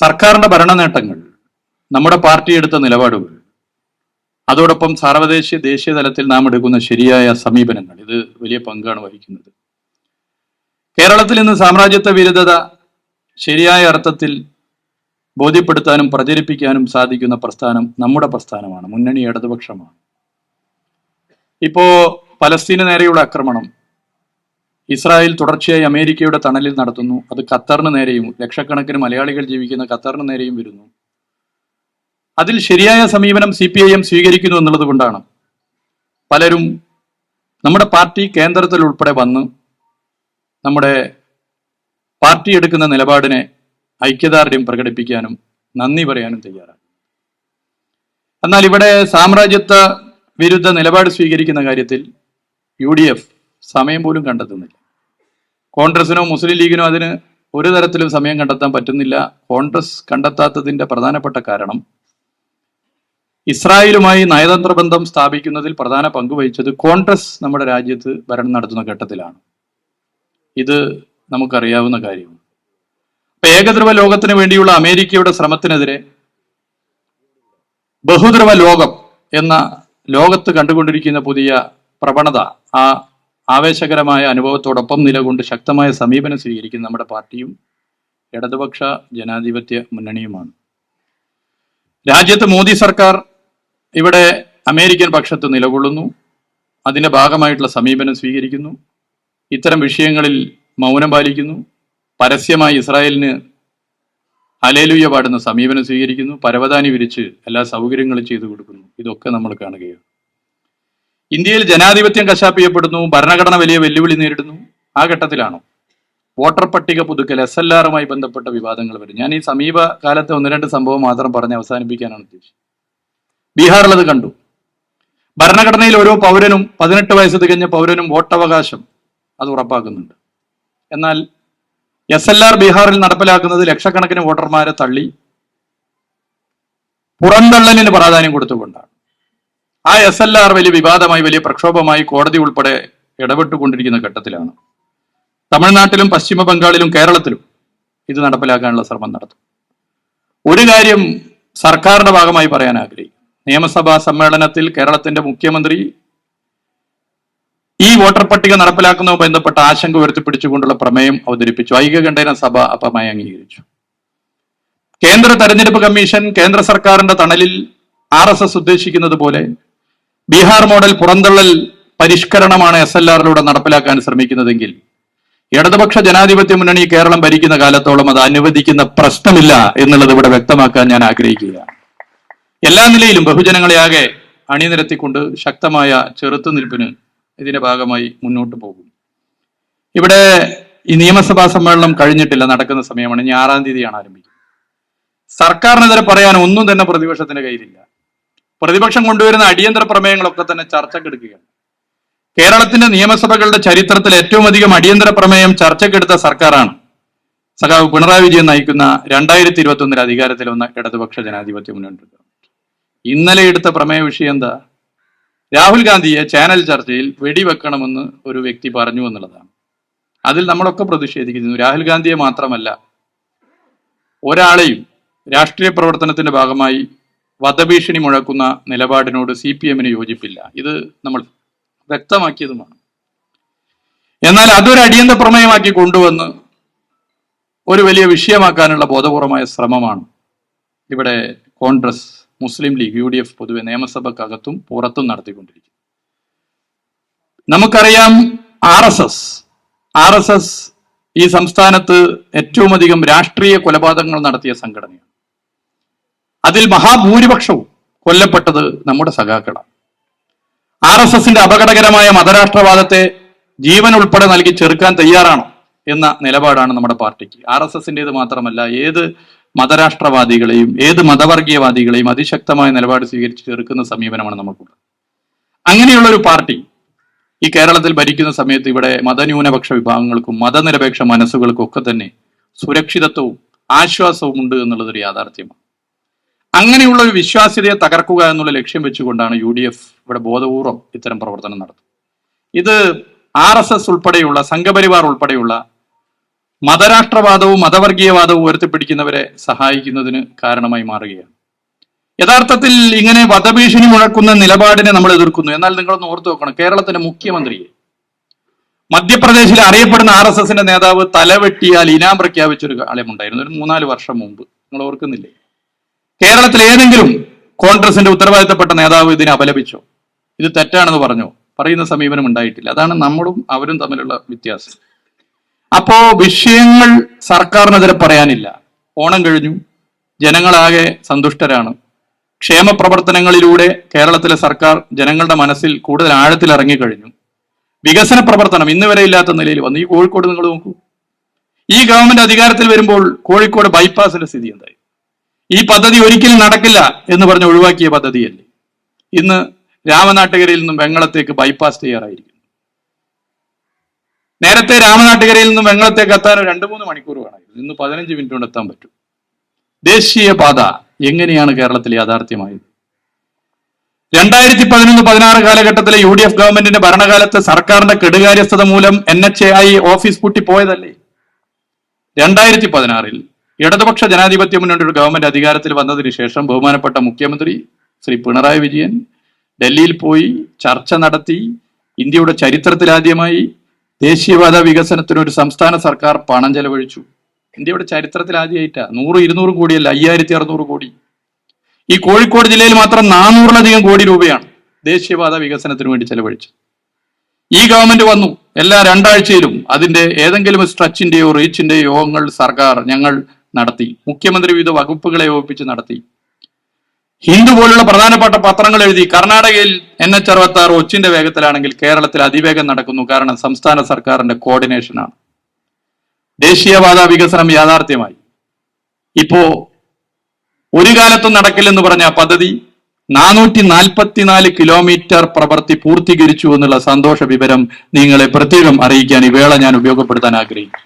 സർക്കാരിന്റെ ഭരണ നേട്ടങ്ങൾ നമ്മുടെ പാർട്ടി എടുത്ത നിലപാടുകൾ അതോടൊപ്പം സാർവദേശീയ ദേശീയ തലത്തിൽ നാം എടുക്കുന്ന ശരിയായ സമീപനങ്ങൾ ഇത് വലിയ പങ്കാണ് വഹിക്കുന്നത്. കേരളത്തിൽ ഇന്ന് സാമ്രാജ്യത്വ വിരുദ്ധത ശരിയായ അർത്ഥത്തിൽ ബോധ്യപ്പെടുത്താനും പ്രചരിപ്പിക്കാനും സാധിക്കുന്ന പ്രസ്ഥാനം നമ്മുടെ പ്രസ്ഥാനമാണ് മുന്നണി ഇടതുപക്ഷമാണ്. ഇപ്പോ പലസ്തീന് നേരെയുള്ള ആക്രമണം ഇസ്രായേൽ തുടർച്ചയായി അമേരിക്കയുടെ തണലിൽ നടത്തുന്നു. അത് ഖത്തറിന് നേരെയും ലക്ഷക്കണക്കിന് മലയാളികൾ ജീവിക്കുന്ന ഖത്തറിന് നേരെയും വരുന്നു. അതിൽ ശരിയായ സമീപനം സി പി ഐ എം സ്വീകരിക്കുന്നു എന്നുള്ളത് കൊണ്ടാണ്. പലരും നമ്മുടെ പാർട്ടി കേന്ദ്രത്തിൽ ഉൾപ്പെടെ വന്ന് നമ്മുടെ പാർട്ടി എടുക്കുന്ന നിലപാടിനെ ഐക്യദാർഢ്യം പ്രകടിപ്പിക്കാനും നന്ദി പറയാനും തയ്യാറാണ്. എന്നാൽ ഇവിടെ സാമ്രാജ്യത്വ വിരുദ്ധ നിലപാട് സ്വീകരിക്കുന്ന കാര്യത്തിൽ യു ഡി എഫ് സമയം പോലും കണ്ടെത്തുന്നില്ല. കോൺഗ്രസിനോ മുസ്ലിം ലീഗിനോ അതിന് ഒരു തരത്തിലും സമയം കണ്ടെത്താൻ പറ്റുന്നില്ല. കോൺഗ്രസ് കണ്ടെത്താത്തതിന്റെ പ്രധാനപ്പെട്ട കാരണം ഇസ്രായേലുമായി നയതന്ത്ര ബന്ധം സ്ഥാപിക്കുന്നതിൽ പ്രധാന പങ്ക് വഹിച്ചത് കോൺഗ്രസ് നമ്മുടെ രാജ്യത്ത് ഭരണം നടത്തുന്ന ഘട്ടത്തിലാണ്. ഇത് നമുക്കറിയാവുന്ന കാര്യമാണ്. അപ്പൊ ഏകദ്രവ ലോകത്തിന് വേണ്ടിയുള്ള അമേരിക്കയുടെ ശ്രമത്തിനെതിരെ ബഹുദ്രവ ലോകം എന്ന ലോകത്ത് കണ്ടുകൊണ്ടിരിക്കുന്ന പുതിയ പ്രവണത ആ ആവേശകരമായ അനുഭവത്തോടൊപ്പം നിലകൊണ്ട് ശക്തമായ സമീപനം സ്വീകരിക്കുന്ന നമ്മുടെ പാർട്ടിയും ഇടതുപക്ഷ ജനാധിപത്യ മുന്നണിയുമാണ്. രാജ്യത്ത് മോദി സർക്കാർ ഇവിടെ അമേരിക്കൻ പക്ഷത്ത് നിലകൊള്ളുന്നു. അതിന്റെ ഭാഗമായിട്ടുള്ള സമീപനം സ്വീകരിക്കുന്നു. ഇത്തരം വിഷയങ്ങളിൽ മൗനം പാലിക്കുന്നു. പരസ്യമായി ഇസ്രായേലിന് അലേലുയ്യ പാടുന്ന സമീപനം സ്വീകരിക്കുന്നു. പരവതാനി വിരിച്ച് എല്ലാ സൗകര്യങ്ങളും ചെയ്തു കൊടുക്കുന്നു. ഇതൊക്കെ നമ്മൾ കാണുകയാണ്. ഇന്ത്യയിൽ ജനാധിപത്യം കശാപ്പ് ഭരണഘടന വലിയ വെല്ലുവിളി നേരിടുന്നു. ആ ഘട്ടത്തിലാണോ? വോട്ടർ പട്ടിക പുതുക്കൽ എസ് എൽ ആറുമായി ബന്ധപ്പെട്ട വിവാദങ്ങൾ വരും. ഞാൻ ഈ സമീപകാലത്തെ ഒന്ന് രണ്ട് സംഭവം മാത്രം പറഞ്ഞ് അവസാനിപ്പിക്കാനാണ് ഉദ്ദേശിച്ചത് ബീഹാറിൽ അത് കണ്ടു. ഭരണഘടനയിൽ ഓരോ പൗരനും പതിനെട്ട് വയസ്സ് തികഞ്ഞ പൗരനും വോട്ടവകാശം അത് ഉറപ്പാക്കുന്നുണ്ട്. എന്നാൽ എസ് എൽ ആർ ബീഹാറിൽ നടപ്പിലാക്കുന്നത് ലക്ഷക്കണക്കിന് വോട്ടർമാരെ തള്ളി പുറന്തള്ളലിന് പ്രാധാന്യം കൊടുത്തുകൊണ്ടാണ്. ആ എസ് എൽ ആർ വലിയ വിവാദമായി വലിയ പ്രക്ഷോഭമായി കോടതി ഉൾപ്പെടെ ഇടപെട്ടുകൊണ്ടിരിക്കുന്ന ഘട്ടത്തിലാണ്. തമിഴ്നാട്ടിലും പശ്ചിമ ബംഗാളിലും കേരളത്തിലും ഇത് നടപ്പിലാക്കാനുള്ള ശ്രമം നടത്തും. ഒരു കാര്യം സർക്കാരിന്റെ ഭാഗമായി പറയാൻ ആഗ്രഹിക്കും നിയമസഭാ സമ്മേളനത്തിൽ കേരളത്തിന്റെ മുഖ്യമന്ത്രി ഈ വോട്ടർ പട്ടിക നടപ്പിലാക്കുന്നതുമായി ബന്ധപ്പെട്ട ആശങ്ക ഉയർത്തിപ്പിടിച്ചുകൊണ്ടുള്ള പ്രമേയം അവതരിപ്പിച്ചു. ഐക്യകണ്ഠേന സഭ അപമായി അംഗീകരിച്ചു. കേന്ദ്ര തെരഞ്ഞെടുപ്പ് കമ്മീഷൻ കേന്ദ്ര സർക്കാരിന്റെ തണലിൽ ആർ എസ് എസ് ഉദ്ദേശിക്കുന്നത് പോലെ ബീഹാർ മോഡൽ പുറന്തള്ളൽ പരിഷ്കരണമാണ് എസ് എൽ ആറിലൂടെ നടപ്പിലാക്കാൻ ശ്രമിക്കുന്നതെങ്കിൽ ഇടതുപക്ഷ ജനാധിപത്യ മുന്നണി കേരളം ഭരിക്കുന്ന കാലത്തോളം അത് അനുവദിക്കുന്ന പ്രശ്നമില്ല എന്നുള്ളത് ഇവിടെ വ്യക്തമാക്കാൻ ഞാൻ ആഗ്രഹിക്കുക എല്ലാ നിലയിലും ബഹുജനങ്ങളെ ആകെ അണിനിരത്തിക്കൊണ്ട് ശക്തമായ ചെറുത്തുനിൽപ്പിന് ഇതിന്റെ ഭാഗമായി മുന്നോട്ട് പോകും. ഇവിടെ ഈ നിയമസഭാ സമ്മേളനം കഴിഞ്ഞിട്ടില്ല നടക്കുന്ന സമയമാണ്. ഇനി ആറാം തീയതിയാണ് ആരംഭിക്കുന്നത്. സർക്കാരിനെതിരെ പറയാൻ ഒന്നും തന്നെ പ്രതിപക്ഷത്തിന്റെ കയ്യിലില്ല. പ്രതിപക്ഷം കൊണ്ടുവരുന്ന അടിയന്തര പ്രമേയങ്ങളൊക്കെ തന്നെ ചർച്ചക്കെടുക്കുകയാണ് കേരളത്തിന്റെ നിയമസഭകളുടെ ചരിത്രത്തിൽ ഏറ്റവും അധികം അടിയന്തര പ്രമേയം ചർച്ചക്കെടുത്ത സർക്കാരാണ്. സഖാവ് പിണറായി വിജയൻ നയിക്കുന്ന രണ്ടായിരത്തി ഇരുപത്തി ഒന്നിൽ അധികാരത്തിൽ വന്ന ഇടതുപക്ഷ ജനാധിപത്യ മുന്നോട്ട് ഇന്നലെ എടുത്ത പ്രമേയ വിഷയം എന്താ? രാഹുൽ ഗാന്ധിയെ ചാനൽ ചർച്ചയിൽ വെടിവെക്കണമെന്ന് ഒരു വ്യക്തി പറഞ്ഞു എന്നുള്ളതാണ്. അതിൽ നമ്മളൊക്കെ പ്രതിഷേധിക്കുന്നു. രാഹുൽ ഗാന്ധിയെ മാത്രമല്ല ഒരാളെയും രാഷ്ട്രീയ പ്രവർത്തനത്തിന്റെ ഭാഗമായി വധഭീഷണി മുഴക്കുന്ന നിലപാടിനോട് സി പി എമ്മിന് യോജിപ്പില്ല. ഇത് നമ്മൾ വ്യക്തമാക്കിയതുമാണ്. എന്നാൽ അതൊരു അടിയന്തര പ്രമേയമാക്കി കൊണ്ടുവന്ന് ഒരു വലിയ വിഷയമാക്കാനുള്ള ബോധപൂർവമായ ശ്രമമാണ് ഇവിടെ Congress Muslim League U D F പൊതുവെ നിയമസഭക്കകത്തും പുറത്തും നടത്തിക്കൊണ്ടിരിക്കുന്നത്. നമുക്കറിയാം R S S. R S S ഈ സംസ്ഥാനത്ത് ഏറ്റവും അധികം രാഷ്ട്രീയ കൊലപാതകങ്ങൾ നടത്തിയ സംഘടനയാണ്. അതിൽ മഹാഭൂരിപക്ഷവും കൊല്ലപ്പെട്ടത് നമ്മുടെ സഖാക്കളാണ് ആർ എസ് എസിന്റെ അപകടകരമായ മതരാഷ്ട്രവാദത്തെ ജീവൻ ഉൾപ്പെടെ നൽകി ചെറുക്കാൻ തയ്യാറാണോ എന്ന നിലപാടാണ് നമ്മുടെ പാർട്ടിക്ക്. ആർ എസ് എസിന്റെത് മാത്രമല്ല ഏത് മതരാഷ്ട്രവാദികളെയും ഏത് മതവർഗീയവാദികളെയും അതിശക്തമായ നിലപാട് സ്വീകരിച്ച് ചെറുക്കുന്ന സമീപനമാണ് നമുക്കുള്ളത്. അങ്ങനെയുള്ള ഒരു പാർട്ടി ഈ കേരളത്തിൽ ഭരിക്കുന്ന സമയത്ത് ഇവിടെ മതന്യൂനപക്ഷ വിഭാഗങ്ങൾക്കും മതനിരപേക്ഷ മനസ്സുകൾക്കും ഒക്കെ തന്നെ സുരക്ഷിതത്വവും ആശ്വാസവും ഉണ്ട് എന്നുള്ളതൊരു യാഥാർത്ഥ്യമാണ്. അങ്ങനെയുള്ള ഒരു വിശ്വാസ്യതയെ തകർക്കുക എന്നുള്ള ലക്ഷ്യം വെച്ചുകൊണ്ടാണ് യു ഡി എഫ് ഇവിടെ ബോധപൂർവം ഇത്തരം പ്രവർത്തനം നടത്തുന്നത്. ഇത് ആർ എസ് എസ് ഉൾപ്പെടെയുള്ള സംഘപരിവാർ ഉൾപ്പെടെയുള്ള മതരാഷ്ട്രവാദവും മതവർഗീയവാദവും ഉയർത്തിപ്പിടിക്കുന്നവരെ സഹായിക്കുന്നതിന് കാരണമായി മാറുകയാണ്. യഥാർത്ഥത്തിൽ ഇങ്ങനെ വധഭീഷണി മുഴക്കുന്ന നിലപാടിനെ നമ്മൾ എതിർക്കുന്നു. എന്നാൽ നിങ്ങളൊന്ന് ഓർത്തു നോക്കണം കേരളത്തിന്റെ മുഖ്യമന്ത്രിയെ മധ്യപ്രദേശിൽ അറിയപ്പെടുന്ന ആർ എസ് എസിന്റെ നേതാവ് തലവെട്ടിയാൽ ഇനാം പ്രഖ്യാപിച്ചൊരു കാലമുണ്ടായിരുന്നു. ഒരു മൂന്നാൽ വർഷം മുമ്പ്. നിങ്ങൾ ഓർക്കുന്നില്ലേ? കേരളത്തിൽ ഏതെങ്കിലും കോൺഗ്രസിന്റെ ഉത്തരവാദിത്തപ്പെട്ട നേതാവ് ഇതിനെ അപലപിച്ചോ? ഇത് തെറ്റാണെന്ന് പറഞ്ഞോ? പറയുന്ന സമീപനം ഉണ്ടായിട്ടില്ല. അതാണ് നമ്മളും അവരും തമ്മിലുള്ള വ്യത്യാസം. അപ്പോ വിഷയങ്ങൾ സർക്കാരിനെതിരെ പറയാനില്ല. ഓണം കഴിഞ്ഞു. ജനങ്ങളാകെ സന്തുഷ്ടരാണ്. ക്ഷേമ പ്രവർത്തനങ്ങളിലൂടെ കേരളത്തിലെ സർക്കാർ ജനങ്ങളുടെ മനസ്സിൽ കൂടുതൽ ആഴത്തിൽ ഇറങ്ങിക്കഴിഞ്ഞു. വികസന പ്രവർത്തനം ഇന്ന് വരെ ഇല്ലാത്ത നിലയിൽ വന്നു. ഈ കോഴിക്കോട് നിങ്ങൾ നോക്കൂ. ഈ ഗവൺമെന്റ് അധികാരത്തിൽ വരുമ്പോൾ കോഴിക്കോട് ബൈപ്പാസിന്റെ സ്ഥിതി എന്തായി? ഈ പദ്ധതി ഒരിക്കലും നടക്കില്ല എന്ന് പറഞ്ഞ് ഒഴിവാക്കിയ പദ്ധതിയല്ലേ? ഇന്ന് രാമനാട്ടുകരയിൽ നിന്നും വെങ്ങളത്തേക്ക് ബൈപ്പാസ് തയ്യാറായിരിക്കുന്നു. നേരത്തെ രാമനാട്ടുകരയിൽ നിന്നും വെങ്ങളത്തേക്ക് എത്താൻ രണ്ട് മൂന്ന് മണിക്കൂർ വേണമായിരുന്നു. ഇന്ന് പതിനഞ്ച് മിനിറ്റ് കൊണ്ട് എത്താൻ പറ്റും. ദേശീയ പാത എങ്ങനെയാണ് കേരളത്തിൽ യാഥാർത്ഥ്യമായത്? രണ്ടായിരത്തി പതിനൊന്ന് പതിനാറ് കാലഘട്ടത്തിലെ യു ഡി എഫ് ഗവൺമെന്റിന്റെ ഭരണകാലത്ത് സർക്കാരിന്റെ കെടുകാര്യസ്ഥത മൂലം N H A I office പൂട്ടി പോയതല്ലേ രണ്ടായിരത്തി പതിനാറിൽ ഇടതുപക്ഷ ജനാധിപത്യ മുന്നണിയുടെ ഗവൺമെന്റ് അധികാരത്തിൽ വന്നതിന് ശേഷം ബഹുമാനപ്പെട്ട മുഖ്യമന്ത്രി ശ്രീ പിണറായി വിജയൻ ഡൽഹിയിൽ പോയി ചർച്ച നടത്തി ഇന്ത്യയുടെ ചരിത്രത്തിലാദ്യമായി ദേശീയപാത വികസനത്തിന് ഒരു സംസ്ഥാന സർക്കാർ പണം ചെലവഴിച്ചു. ഇന്ത്യയുടെ ചരിത്രത്തിൽ ആദ്യമായിട്ടാ നൂറ് ഇരുന്നൂറ് കോടിയല്ല അയ്യായിരത്തി അറുന്നൂറ് കോടി. ഈ കോഴിക്കോട് ജില്ലയിൽ മാത്രം നാനൂറിലധികം കോടി രൂപയാണ് ദേശീയപാത വികസനത്തിന് വേണ്ടി ചെലവഴിച്ചത്. ഈ ഗവൺമെന്റ് വന്നു. എല്ലാ രണ്ടാഴ്ചയിലും അതിന്റെ ഏതെങ്കിലും സ്ട്രെച്ചിന്റെയോ റീച്ചിന്റെയോ യോഗങ്ങൾ സർക്കാർ ഞങ്ങൾ നടത്തി. മുഖ്യമന്ത്രി വിവിധ വകുപ്പുകളെ ഏകോപിപ്പിച്ച് നടത്തി. ഹിന്ദു പോലുള്ള പ്രധാനപ്പെട്ട പത്രങ്ങൾ എഴുതി കർണാടകയിൽ എൻ എച്ച് അറുപത്തി ആറ് ഒച്ചിന്റെ വേഗത്തിലാണെങ്കിൽ കേരളത്തിൽ അതിവേഗം നടക്കുന്നു. കാരണം സംസ്ഥാന സർക്കാരിന്റെ കോർഡിനേഷനാണ് ദേശീയപാത വികസനം യാഥാർത്ഥ്യമായി. ഇപ്പോ ഒരു കാലത്തും നടക്കില്ലെന്ന് പറഞ്ഞ പദ്ധതി നാനൂറ്റി നാൽപ്പത്തിനാല് കിലോമീറ്റർ പ്രവൃത്തി പൂർത്തീകരിച്ചു എന്നുള്ള സന്തോഷ വിവരം നിങ്ങളെ പ്രത്യേകം അറിയിക്കാൻ ഈ വേള ഞാൻ ഉപയോഗപ്പെടുത്താൻ ആഗ്രഹിക്കുന്നു.